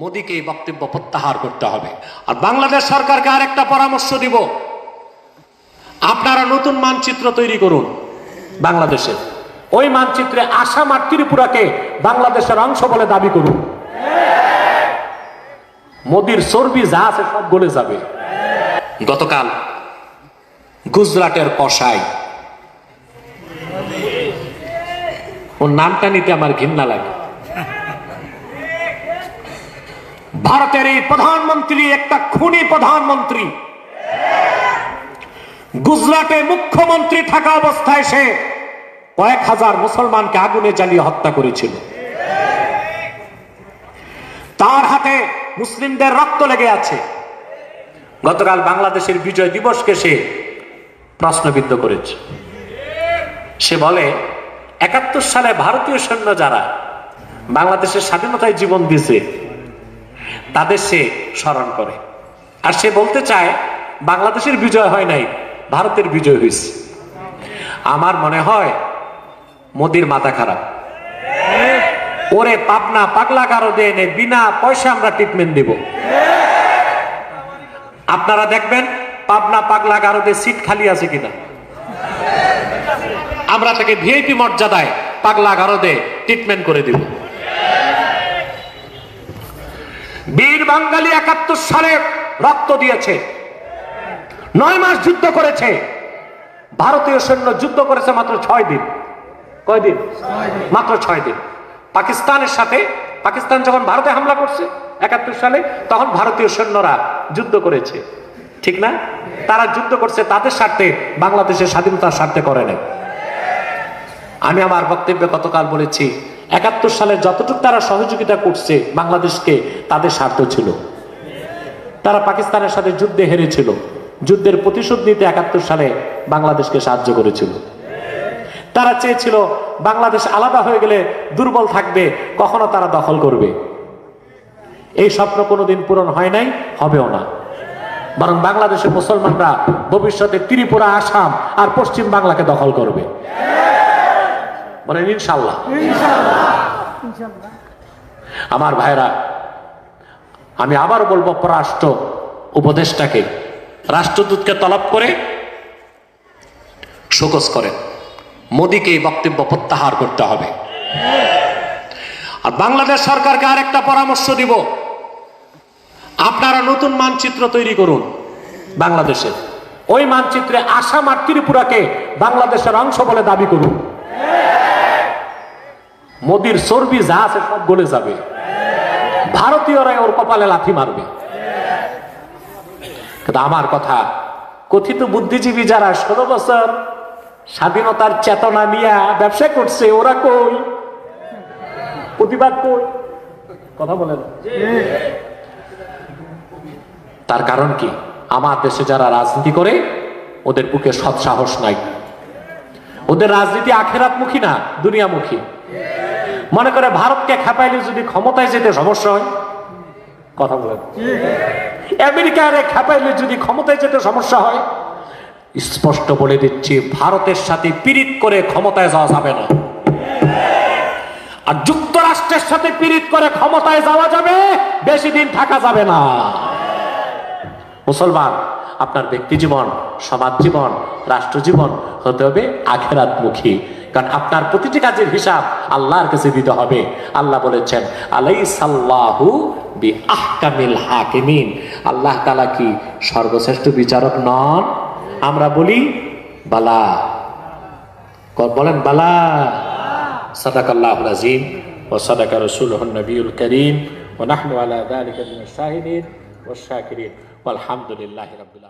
মোদীকে এই বক্তব্য প্রত্যাহার করতে হবে। আর বাংলাদেশ সরকারকে আরেকটা পরামর্শ দিব। আপনারা নতুন মানচিত্র তৈরি করুন বাংলাদেশের। ওই মানচিত্রে আসাম আর ত্রিপুরাকে বাংলাদেশের অংশ বলে দাবি করুন। মোদির চর্বি যা আছে সব গলে যাবে। গতকাল গুজরাটের কসাই। ওর নামটা নিতে আমার ঘৃণা লাগে। ভারতের এই প্রধানমন্ত্রী, একটা খুনি প্রধানমন্ত্রী। গুজরাটে মুখ্যমন্ত্রী থাকা অবস্থায় সে কয়েক হাজার মুসলমানকে আগুনে জ্বালিয়ে হত্যা করেছিল। তার হাতে মুসলিমদের রক্ত লেগে আছে। গতকাল বাংলাদেশের বিজয় দিবসকে সে প্রশ্নবিদ্ধ করেছে। সে বলে, একাত্তর সালে ভারতীয় সৈন্য যারা বাংলাদেশের স্বাধীনতায় জীবন দিয়েছে তাদের সে স্মরণ করে। আর সে বলতে চায়, বাংলাদেশের বিজয় হয় নাই, ভারতের বিজয় হয়েছে আমার মনে হয়, মোদির মাথা খারাপ। ওরে পাবনা পাগলা কারও দিয়ে বিনা পয়সা আমরা ট্রিটমেন্ট দেব। আপনারা দেখবেন, পাবনা পাগলা গারদে সিট খালি আছে কিনা। আমরা তাকে ভিআইপি মর্যাদায় পাগলা গারদে ট্রিটমেন্ট করে দিব বীর বাঙালি একাত্তর সালে রক্ত দিয়েছে। নয় মাস যুদ্ধ করেছে। ভারতীয় সৈন্য যুদ্ধ করেছে মাত্র ছয় দিন। কয় দিন মাত্র ছয় দিন। পাকিস্তানের সাথে, পাকিস্তান যখন ভারতে হামলা করছে একাত্তর সালে, তখন ভারতীয় সৈন্যরা যুদ্ধ করেছে। ঠিক না? তারা যুদ্ধ করছে তাদের স্বার্থে, বাংলাদেশের স্বাধীনতার স্বার্থে করে নাই। আমি আমার বক্তব্যে গতকাল বলেছি একাত্তর সালে যতটুকু তারা সহযোগিতা করছে বাংলাদেশকে, তাদের স্বার্থ ছিল। তারা পাকিস্তানের সাথে যুদ্ধে হেরেছিল। যুদ্ধের প্রতিশোধ নিতে একাত্তর সালে বাংলাদেশকে সাহায্য করেছিল। তারা চেয়েছিল বাংলাদেশ আলাদা হয়ে গেলে দুর্বল থাকবে, কখনো তারা দখল করবে। এই স্বপ্ন কোনোদিন পূরণ হয় নাই, হবেও না। বরং বাংলাদেশের মুসলমানরা ভবিষ্যতে ত্রিপুরা, আসাম আর পশ্চিম বাংলাকে দখল করবে। বলেন ইনশাল্লাহ আমার ভাইরা আমি আবার বলব পররাষ্ট্র উপদেষ্টাকে রাষ্ট্রদূতকে তলব করে শোকস করেন। মোদীকে এই বক্তব্য প্রত্যাহার করতে হবে। আর বাংলাদেশ সরকারকে আরেকটা পরামর্শ দিব। আপনারা নতুন মানচিত্র তৈরি করুন বাংলাদেশের ওই মানচিত্রে আসাম আর ত্রিপুরাকে বাংলাদেশের অংশ বলে দাবি করুন। মোদির চর্বি যা আছে সব গলে যাবে। ভারতীয়রাই ওর কপালে লাথি মারবে। কিন্তু আমার কথা, কথিত বুদ্ধিজীবী যারা ষোলো বছর স্বাধীনতার চেতনা নিয়ে ব্যবসা করছে, ওরা কই? প্রতিবাদ কই? কথা বলেন। তার কারণ কি? আমার দেশে যারা রাজনীতি করে, ওদের বুকে সৎ সাহস নাই। ওদের রাজনীতি আখেরাতমুখী না, দুনিয়ামুখী। মনে করে ভারতকে খেপাইলে যদি ক্ষমতায় যেতে সমস্যা হয়? কথা বলেন। আমেরিকার খেপাইলে যদি ক্ষমতায় যেতে সমস্যা হয়? স্পষ্ট বলে দিচ্ছি, ভারতের সাথে পীড়িত করে ক্ষমতায় যাওয়া যাবে না। আর যুক্তরাষ্ট্রের সাথে পীড়িত করে ক্ষমতায় যাওয়া যাবে, বেশি দিন থাকা যাবে না। মুসলমান, আপনার ব্যক্তি জীবন, সমাজ জীবন, রাষ্ট্র জীবন হতে হবে আখেরাতমুখী কারণ আপনার প্রতিটি কাজের হিসাব আল্লাহর কাছে দিতে হবে। আল্লাহ বলেছেন আলাই সাল্লাহু বি আহকামিল হাকিমিন। আল্লাহ তালা কি সর্বশ্রেষ্ঠ বিচারক নন? আমরা বলি, বালা। বলেন, বালা। সাদাক আল্লাহ আজিম ও সাদাকা রসুল নবীল করিম ও নাহনু আলা দালিকা শাহিদিন ও শাকিরিন। আলহামদুলিল্লাহ রবিল